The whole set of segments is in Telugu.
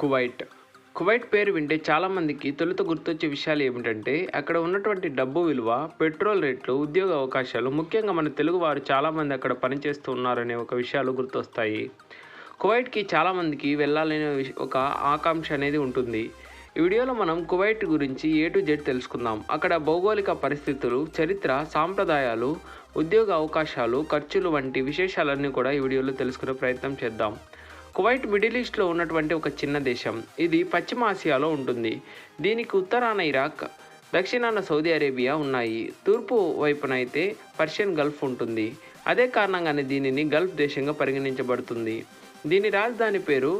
కువైట్. కువైట్ పేరు వింటే చాలామందికి తొలుత గుర్తొచ్చే విషయాలు ఏమిటంటే అక్కడ ఉన్నటువంటి డబ్బు విలువ పెట్రోల్ రేట్లు ఉద్యోగ అవకాశాలు ముఖ్యంగా మన తెలుగువారు చాలామంది అక్కడ పనిచేస్తూ ఉన్నారనే ఒక విషయాలు గుర్తొస్తాయి. కువైట్కి చాలామందికి వెళ్ళాలనే ఒక ఆకాంక్ష అనేది ఉంటుంది. ఈ వీడియోలో మనం కువైట్ గురించి ఏ టు జెడ్ తెలుసుకుందాం. అక్కడ భౌగోళిక పరిస్థితులు చరిత్ర సాంప్రదాయాలు ఉద్యోగ అవకాశాలు ఖర్చులు వంటి విశేషాలన్నీ కూడా ఈ వీడియోలో తెలుసుకునే ప్రయత్నం చేద్దాం. కువైట్ మిడిల్ ఈస్ట్లో ఉన్నటువంటి ఒక చిన్న దేశం. ఇది పశ్చిమ ఆసియాలో ఉంటుంది. దీనికి ఉత్తరాన ఇరాక్ దక్షిణాన సౌదీ అరేబియా ఉన్నాయి. తూర్పు వైపున అయితే పర్షియన్ గల్ఫ్ ఉంటుంది. అదే కారణంగానే దీనిని గల్ఫ్ దేశంగా పరిగణించబడుతుంది. దీని రాజధాని పేరు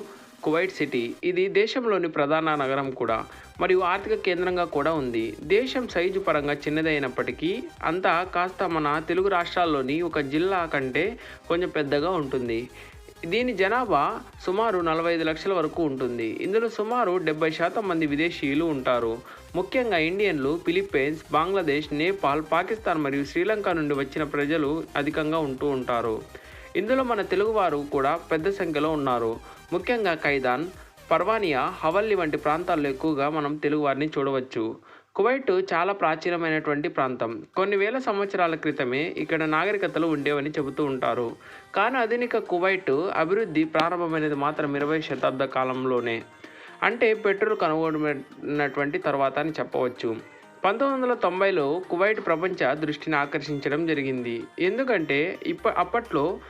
కువైట్ సిటీ. ఇది దేశంలోని ప్రధాన నగరం కూడా మరియు ఆర్థిక కేంద్రంగా కూడా ఉంది. దేశం సైజు పరంగా చిన్నదైనప్పటికీ అంతా కాస్త మన తెలుగు రాష్ట్రాల్లోని ఒక జిల్లా కంటే కొంచెం పెద్దగా ఉంటుంది. దీని జనాభా సుమారు నలభై ఐదు లక్షల వరకు ఉంటుంది. ఇందులో సుమారు డెబ్బై శాతం మంది విదేశీయులు ఉంటారు. ముఖ్యంగా ఇండియన్లు ఫిలిప్పైన్స్ బంగ్లాదేశ్ నేపాల్ పాకిస్తాన్ మరియు శ్రీలంక నుండి వచ్చిన ప్రజలు అధికంగా ఉంటూ ఉంటారు. ఇందులో మన తెలుగువారు కూడా పెద్ద సంఖ్యలో ఉన్నారు. ముఖ్యంగా ఖైదాన్ పర్వానియా హవల్లి వంటి ప్రాంతాల్లో ఎక్కువగా మనం తెలుగువారిని చూడవచ్చు. కువైట్ చాలా ప్రాచీనమైనటువంటి ప్రాంతం. కొన్ని వేల సంవత్సరాల క్రితమే ఇక్కడ నాగరికతలు ఉండేవని చెబుతూ ఉంటారు. కానీ ఆధునిక కువైట్ అభివృద్ధి ప్రారంభమైనది మాత్రం ఇరవై శతాబ్ద కాలంలోనే. అంటే పెట్రోల్ కనుగొనటువంటి తర్వాత అని చెప్పవచ్చు. పంతొమ్మిది వందల తొంభైలో కువైట్ ప్రపంచ దృష్టిని ఆకర్షించడం జరిగింది. ఎందుకంటే ఇప్ప అప్పట్లో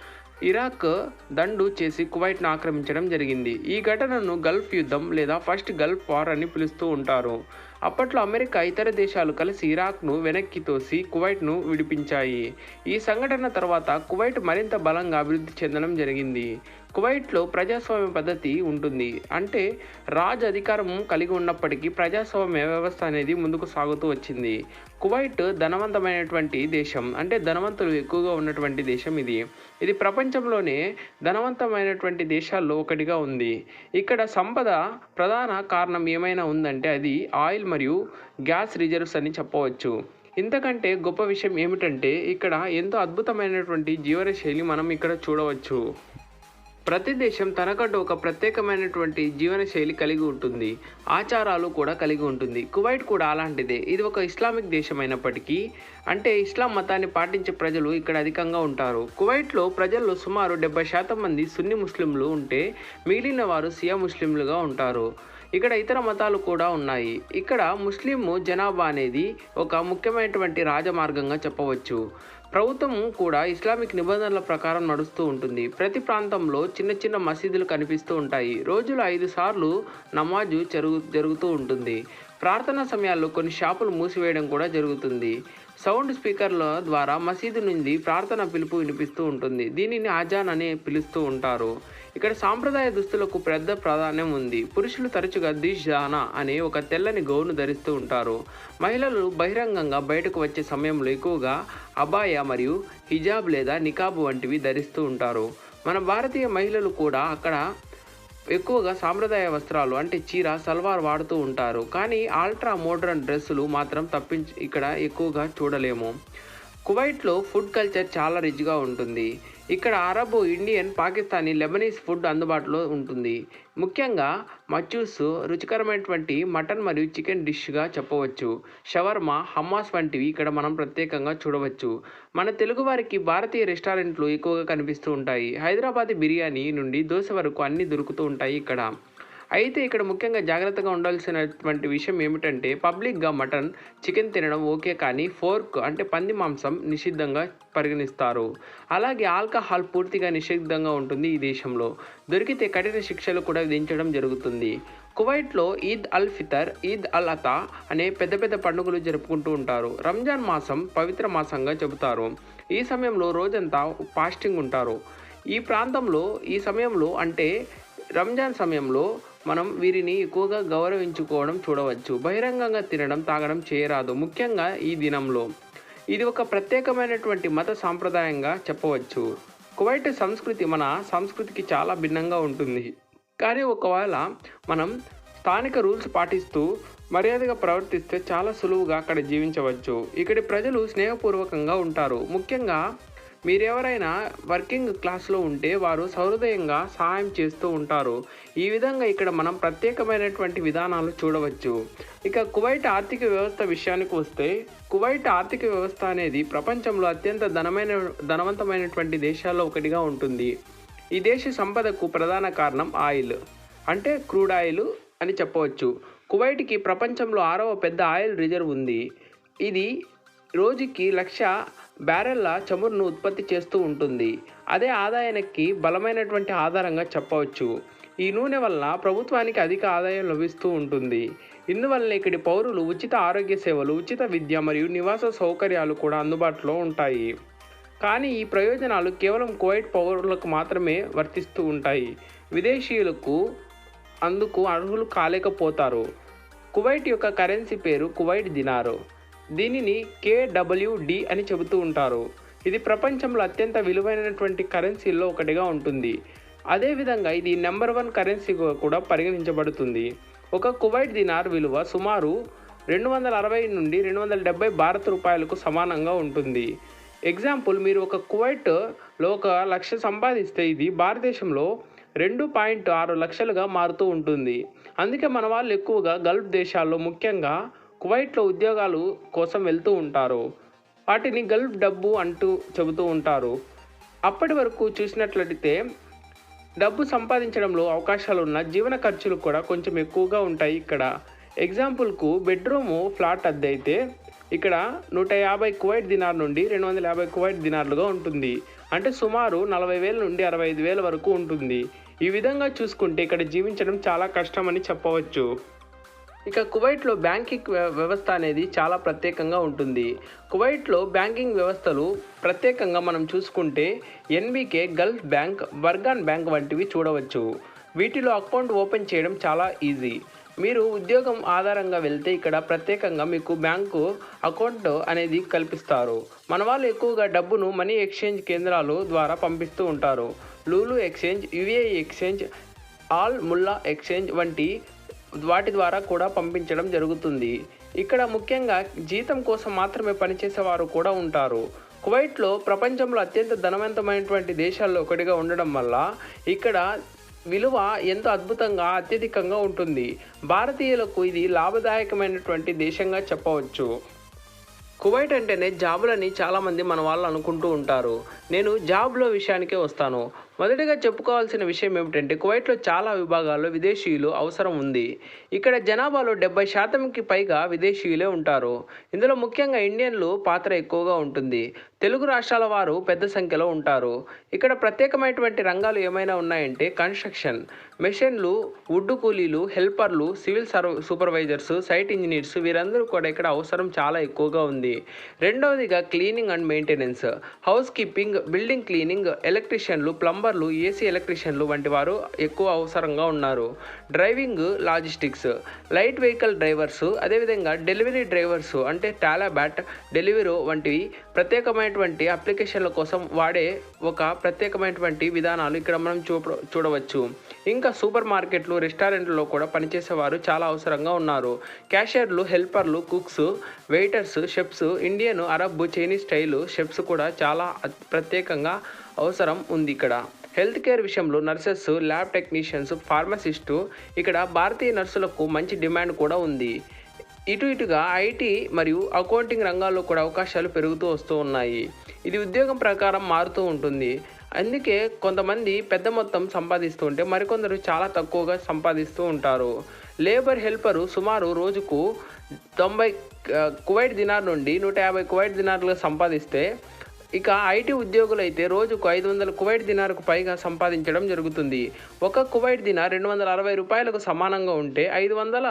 ఇరాక్ దండు చేసి కువైట్ను ఆక్రమించడం జరిగింది. ఈ ఘటనను గల్ఫ్ యుద్ధం లేదా ఫస్ట్ గల్ఫ్ వార్ అని పిలుస్తూ ఉంటారు. అప్పట్లో అమెరికా ఇతర దేశాలు కలిసి ఇరాక్ను వెనక్కి తోసి కువైట్ను విడిపించాయి. ఈ సంఘటన తర్వాత కువైట్ మరింత బలంగా అభివృద్ధి చెందడం జరిగింది. కువైట్లో ప్రజాస్వామ్య పద్ధతి ఉంటుంది. అంటే రాజ్ అధికారం కలిగి ఉన్నప్పటికీ ప్రజాస్వామ్య వ్యవస్థ అనేది ముందుకు సాగుతూ వచ్చింది. కువైట్ ధనవంతమైనటువంటి దేశం. అంటే ధనవంతులు ఎక్కువగా ఉన్నటువంటి దేశం ఇది. ఇది ప్రపంచంలోనే ధనవంతమైనటువంటి దేశాల్లో ఒకటిగా ఉంది. ఇక్కడ సంపద ప్రధాన కారణం ఏమైనా ఉందంటే అది ఆయిల్ మరియు గ్యాస్ రిజర్వ్స్ అని చెప్పవచ్చు. ఇంతకంటే గొప్ప విషయం ఏమిటంటే ఇక్కడ ఎంతో అద్భుతమైనటువంటి జీవనశైలి మనం ఇక్కడ చూడవచ్చు. ప్రతి దేశం తనకంటూ ఒక ప్రత్యేకమైనటువంటి జీవనశైలి కలిగి ఉంటుంది. ఆచారాలు కూడా కలిగి ఉంటుంది. కువైట్ కూడా అలాంటిదే. ఇది ఒక ఇస్లామిక్ దేశం అయినప్పటికీ అంటే ఇస్లాం మతాన్ని పాటించే ప్రజలు ఇక్కడ అధికంగా ఉంటారు. కువైట్లో ప్రజల్లో సుమారు డెబ్బై శాతం మంది సున్ని ముస్లింలు ఉంటే మిగిలిన వారు సియా ముస్లింలుగా ఉంటారు. ఇక్కడ ఇతర మతాలు కూడా ఉన్నాయి. ఇక్కడ ముస్లిం జనాభా అనేది ఒక ముఖ్యమైనటువంటి రాజమార్గంగా చెప్పవచ్చు. ప్రభుత్వం కూడా ఇస్లామిక్ నిబంధనల ప్రకారం నడుస్తూ ఉంటుంది. ప్రతి ప్రాంతంలో చిన్న చిన్న మసీదులు కనిపిస్తూ ఉంటాయి. రోజులో ఐదు సార్లు నమాజు జరుగు జరుగుతూ ఉంటుంది. ప్రార్థనా సమయాల్లో కొన్ని షాపులు మూసివేయడం కూడా జరుగుతుంది. సౌండ్ స్పీకర్ల ద్వారా మసీదు నుండి ప్రార్థన పిలుపు వినిపిస్తూ ఉంటుంది. దీనిని ఆజాన్ అని పిలుస్తూ ఉంటారు. ఇక్కడ సాంప్రదాయ దుస్తులకు పెద్ద ప్రాధాన్యం ఉంది. పురుషులు తరచుగా దిశానా అనే ఒక తెల్లని గౌను ధరిస్తూ ఉంటారు. మహిళలు బహిరంగంగా బయటకు వచ్చే సమయంలో ఎక్కువగా అబాయ మరియు హిజాబ్ లేదా నికాబ్ వంటివి ధరిస్తూ ఉంటారు. మన భారతీయ మహిళలు కూడా అక్కడ ఎక్కువగా సాంప్రదాయ వస్త్రాలు అంటే చీర సల్వార్ వాడుతూ ఉంటారు. కానీ ఆల్ట్రా మోడ్రన్ డ్రెస్సులు మాత్రం తప్పించి ఇక్కడ ఎక్కువగా చూడలేము. కువైట్లో ఫుడ్ కల్చర్ చాలా రిచ్గా ఉంటుంది. ఇక్కడ Arab Indian Pakistani Lebanese food అందుబాటులో ఉంటుంది. ముఖ్యంగా మచ్చూస్ రుచికరమైనటువంటి మటన్ మరియు చికెన్ డిష్గా చెప్పవచ్చు. షవర్మా హమ్మాస్ వంటివి ఇక్కడ మనం ప్రత్యేకంగా చూడవచ్చు. మన తెలుగువారికి భారతీయ రెస్టారెంట్లు ఎక్కువగా కనిపిస్తూ ఉంటాయి. హైదరాబాద్ బిర్యానీ నుండి దోశ వరకు అన్నీ దొరుకుతూ ఉంటాయి ఇక్కడ. అయితే ఇక్కడ ముఖ్యంగా జాగ్రత్తగా ఉండాల్సినటువంటి విషయం ఏమిటంటే పబ్లిక్గా మటన్ చికెన్ తినడం ఓకే కానీ ఫోర్క్ అంటే పంది మాంసం నిషిద్ధంగా పరిగణిస్తారు. అలాగే ఆల్కహాల్ పూర్తిగా నిషిద్ధంగా ఉంటుంది ఈ దేశంలో. దొరికితే కఠిన శిక్షలు కూడా విధించడం జరుగుతుంది. కువైట్లో ఈద్ అల్ ఫితర్ ఈద్ అల్ అతా అనే పెద్ద పెద్ద పండుగలు జరుపుకుంటూ ఉంటారు. రంజాన్ మాసం పవిత్ర మాసంగా చెబుతారు. ఈ సమయంలో రోజంతా ఫాస్టింగ్ ఉంటారు. ఈ ప్రాంతంలో ఈ సమయంలో అంటే రంజాన్ సమయంలో మనం వీరిని ఎక్కువగా గౌరవించుకోవడం చూడవచ్చు. బహిరంగంగా తినడం తాగడం చేయరాదు. ముఖ్యంగా ఈ దినంలో. ఇది ఒక ప్రత్యేకమైనటువంటి మత సాంప్రదాయంగా చెప్పవచ్చు. కువైట్ సంస్కృతి మన సంస్కృతికి చాలా భిన్నంగా ఉంటుంది. కానీ ఒకవేళ మనం స్థానిక రూల్స్ పాటిస్తూ మర్యాదగా ప్రవర్తిస్తే చాలా సులువుగా అక్కడ జీవించవచ్చు. ఇక్కడి ప్రజలు స్నేహపూర్వకంగా ఉంటారు. ముఖ్యంగా మీరెవరైనా వర్కింగ్ క్లాస్లో ఉంటే వారు సహృదయంగా సహాయం చేస్తూ ఉంటారు. ఈ విధంగా ఇక్కడ మనం ప్రత్యేకమైనటువంటి విధానాలు చూడవచ్చు. ఇక కువైట్ ఆర్థిక వ్యవస్థ విషయానికి వస్తే కువైట్ ఆర్థిక వ్యవస్థ అనేది ప్రపంచంలో అత్యంత ధనమైన ధనవంతమైనటువంటి దేశాల్లో ఒకటిగా ఉంటుంది. ఈ దేశ సంపదకు ప్రధాన కారణం ఆయిల్. అంటే క్రూడ్ ఆయిల్ అని చెప్పవచ్చు. కువైట్కి ప్రపంచంలో ఆరవ పెద్ద ఆయిల్ రిజర్వ్ ఉంది. ఇది రోజుకి లక్ష బ్యారెల్ల చమురును ఉత్పత్తి చేస్తూ ఉంటుంది. అదే ఆదాయానికి బలమైనటువంటి ఆధారంగా చెప్పవచ్చు. ఈ నూనె వల్ల ప్రభుత్వానికి అధిక ఆదాయం లభిస్తూ ఉంటుంది. ఇందువల్ల ఇక్కడి పౌరులు ఉచిత ఆరోగ్య సేవలు ఉచిత విద్య మరియు నివాస సౌకర్యాలు కూడా అందుబాటులో ఉంటాయి. కానీ ఈ ప్రయోజనాలు కేవలం కువైట్ పౌరులకు మాత్రమే వర్తిస్తూ ఉంటాయి. విదేశీయులకు అందుకు అర్హులు కాలేకపోతారు. కువైట్ యొక్క కరెన్సీ పేరు కువైట్ దినారు. దీనిని కేడబ్ల్యూడి అని చెబుతూ ఉంటారు. ఇది ప్రపంచంలో అత్యంత విలువైనటువంటి కరెన్సీల్లో ఒకటిగా ఉంటుంది. అదేవిధంగా ఇది నెంబర్ వన్ కరెన్సీగా కూడా పరిగణించబడుతుంది. ఒక కువైట్ దినార్ విలువ సుమారు రెండు వందల అరవై నుండి రెండు వందల డెబ్బై భారత రూపాయలకు సమానంగా ఉంటుంది. ఎగ్జాంపుల్ మీరు ఒక కువైట్లో ఒక లక్ష సంపాదిస్తే ఇది భారతదేశంలో రెండు పాయింట్ ఆరు లక్షలుగా మారుతూ ఉంటుంది. అందుకే మన వాళ్ళు ఎక్కువగా గల్ఫ్ దేశాల్లో ముఖ్యంగా కువైట్లో ఉద్యోగాలు కోసం వెళ్తూ ఉంటారు. వాటిని గల్ఫ్ డబ్బు అంటూ చెబుతూ ఉంటారు. అప్పటి వరకు చూసినట్లయితే డబ్బు సంపాదించడంలో అవకాశాలు ఉన్న జీవన ఖర్చులు కూడా కొంచెం ఎక్కువగా ఉంటాయి ఇక్కడ. ఎగ్జాంపుల్కు బెడ్రూము ఫ్లాట్ అద్దె అయితే ఇక్కడ నూట యాభై కువైట్ దినార్ నుండి రెండు వందల యాభై కువైట్ దినార్లుగా ఉంటుంది. అంటే సుమారు నలభై వేల నుండి అరవై ఐదు వేల వరకు ఉంటుంది. ఈ విధంగా చూసుకుంటే ఇక్కడ జీవించడం చాలా కష్టమని చెప్పవచ్చు. ఇక కువైట్లో బ్యాంకింగ్ వ్య- వ్యవస్థ అనేది చాలా ప్రత్యేకంగా ఉంటుంది. కువైట్లో బ్యాంకింగ్ వ్యవస్థలు ప్రత్యేకంగా మనం చూసుకుంటే NBK Gulf Bank Burgan Bank వంటివి చూడవచ్చు. వీటిలో అకౌంట్ ఓపెన్ చేయడం చాలా ఈజీ. మీరు ఉద్యోగం ఆధారంగా వెళ్తే ఇక్కడ ప్రత్యేకంగా మీకు బ్యాంకు అకౌంట్ అనేది కల్పిస్తారు. మన వాళ్ళు ఎక్కువగా డబ్బును మనీ ఎక్స్చేంజ్ కేంద్రాలు ద్వారా పంపిస్తూ ఉంటారు. Lulu exchange UAE exchange Al Mulla exchange వంటి వాటి ద్వారా కూడా పంపించడం జరుగుతుంది. ఇక్కడ ముఖ్యంగా జీతం కోసం మాత్రమే పనిచేసేవారు కూడా ఉంటారు. కువైట్లో ప్రపంచంలో అత్యంత ధనవంతమైనటువంటి దేశాల్లో ఒకటిగా ఉండడం వల్ల ఇక్కడ విలువ ఎంతో అద్భుతంగా అత్యధికంగా ఉంటుంది. భారతీయులకు ఇది లాభదాయకమైనటువంటి దేశంగా చెప్పవచ్చు. కువైట్ అంటేనే జాబులని చాలామంది మన వాళ్ళు అనుకుంటూ ఉంటారు. నేను జాబ్లో విషయానికే వస్తాను. మొదటిగా చెప్పుకోవాల్సిన విషయం ఏమిటంటే కువైట్లో చాలా విభాగాల్లో విదేశీయులు అవసరం ఉంది. ఇక్కడ జనాభాలో డెబ్బై శాతంకి పైగా విదేశీయులే ఉంటారు. ఇందులో ముఖ్యంగా ఇండియన్లు పాత్ర ఎక్కువగా ఉంటుంది. తెలుగు రాష్ట్రాల వారు పెద్ద సంఖ్యలో ఉంటారు. ఇక్కడ ప్రత్యేకమైనటువంటి రంగాలు ఏమైనా ఉన్నాయంటే కన్స్ట్రక్షన్. మెషిన్లు వుడ్డు కూలీలు హెల్పర్లు సివిల్ సర్వ సూపర్వైజర్స్ సైట్ ఇంజనీర్స్ వీరందరూ కూడా ఇక్కడ అవసరం చాలా ఎక్కువగా ఉంది. రెండవదిగా cleaning and maintenance. Housekeeping building cleaning ఎలక్ట్రీషియన్లు ప్లంబర్లు ఏసీ ఎలక్ట్రీషియన్లు వంటి వారు ఎక్కువ అవసరంగా ఉన్నారు. Driving logistics. Light vehicle drivers అదేవిధంగా డెలివరీ డ్రైవర్స్ అంటే టాలాబ్యాట్ డెలివరీ వంటివి ప్రత్యేకమైనటువంటి అప్లికేషన్ల కోసం వాడే ఒక ప్రత్యేకమైనటువంటి విధానాలు ఇక్కడ మనం చూప చూడవచ్చు. ఇంకా సూపర్ మార్కెట్లు రెస్టారెంట్లలో కూడా పనిచేసేవారు చాలా అవసరంగా ఉన్నారు. క్యాషియర్లు హెల్పర్లు cooks waiters chefs Indian Arab Chinese style chefs కూడా చాలా ప్రత్యేకంగా అవసరం ఉంది ఇక్కడ. హెల్త్ కేర్ విషయంలో నర్సెస్ ల్యాబ్ టెక్నీషియన్స్ ఫార్మసిస్టు ఇక్కడ భారతీయ నర్సులకు మంచి డిమాండ్ కూడా ఉంది. ఇటు ఇటుగా ఐటీ మరియు అకౌంటింగ్ రంగాల్లో కూడా అవకాశాలు పెరుగుతూ వస్తూ ఉన్నాయి. ఇది ఉద్యోగం ప్రకారం మారుతూ ఉంటుంది. అందుకే కొంతమంది పెద్ద మొత్తం సంపాదిస్తుంటే మరికొందరు చాలా తక్కువగా సంపాదిస్తూ ఉంటారు. లేబర్ హెల్పరు సుమారు రోజుకు తొంభై కువైట్ దినార్ నుండి నూట యాభై కువైట్ దినార్లు సంపాదిస్తే ఇక ఐటీ ఉద్యోగులు అయితే రోజుకు ఐదు వందల కువైట్ దినార్కు పైగా సంపాదించడం జరుగుతుంది. ఒక కువైట్ దినార్ రెండు వందల అరవై రూపాయలకు సమానంగా ఉంటే ఐదు వందల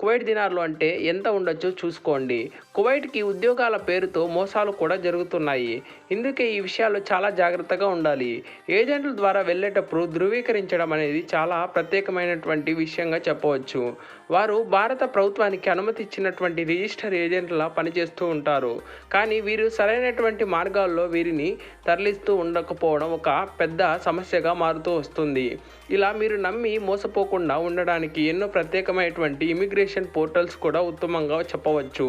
కువైట్ దినార్లు అంటే ఎంత ఉండొచ్చో చూసుకోండి. కువైట్కి ఉద్యోగాల పేరుతో మోసాలు కూడా జరుగుతున్నాయి. ఇందుకే ఈ విషయాలు చాలా జాగ్రత్తగా ఉండాలి. ఏజెంట్ల ద్వారా వెళ్ళేటప్పుడు ధృవీకరించడం అనేది చాలా ప్రత్యేకమైనటువంటి విషయంగా చెప్పవచ్చు. వారు భారత ప్రభుత్వానికి అనుమతి ఇచ్చినటువంటి రిజిస్టర్ ఏజెంట్లా పనిచేస్తూ ఉంటారు. కానీ వీరు సరైనటువంటి మార్గాల్లో వీరిని తరలిస్తూ ఉండకపోవడం ఒక పెద్ద సమస్యగా మారుతూ వస్తుంది. ఇలా మీరు నమ్మి మోసపోకుండా ఉండడానికి ఎన్నో ప్రత్యేకమైనటువంటి ఇమిగ్రేషన్ పోర్టల్స్ కూడా ఉత్తమంగా చెప్పవచ్చు.